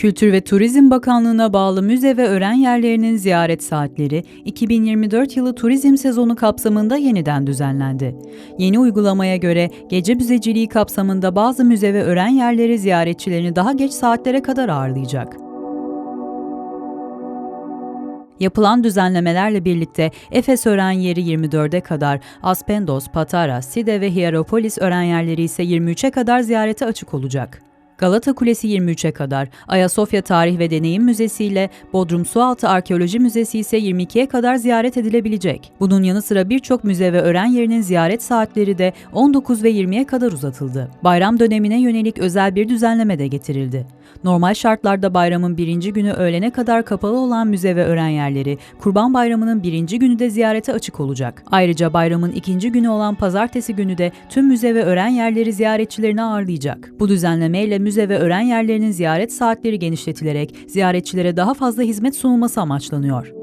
Kültür ve Turizm Bakanlığı'na bağlı müze ve öğren yerlerinin ziyaret saatleri 2024 yılı turizm sezonu kapsamında yeniden düzenlendi. Yeni uygulamaya göre gece müzeciliği kapsamında bazı müze ve öğren yerleri ziyaretçilerini daha geç saatlere kadar ağırlayacak. Yapılan düzenlemelerle birlikte Efes öğren yeri 24'e kadar, Aspendos, Patara, Side ve Hierapolis öğren yerleri ise 23'e kadar ziyarete açık olacak. Galata Kulesi 23'e kadar, Ayasofya Tarih ve Deneyim Müzesi ile Bodrum Sualtı Arkeoloji Müzesi ise 22'ye kadar ziyaret edilebilecek. Bunun yanı sıra birçok müze ve öğren yerinin ziyaret saatleri de 19 ve 20'ye kadar uzatıldı. Bayram dönemine yönelik özel bir düzenleme de getirildi. Normal şartlarda bayramın birinci günü öğlene kadar kapalı olan müze ve öğren yerleri, Kurban Bayramı'nın birinci günü de ziyarete açık olacak. Ayrıca bayramın ikinci günü olan pazartesi günü de tüm müze ve öğren yerleri ziyaretçilerini ağırlayacak. Bu düzenlemeyle müze ve öğren yerlerinin ziyaret saatleri genişletilerek ziyaretçilere daha fazla hizmet sunulması amaçlanıyor.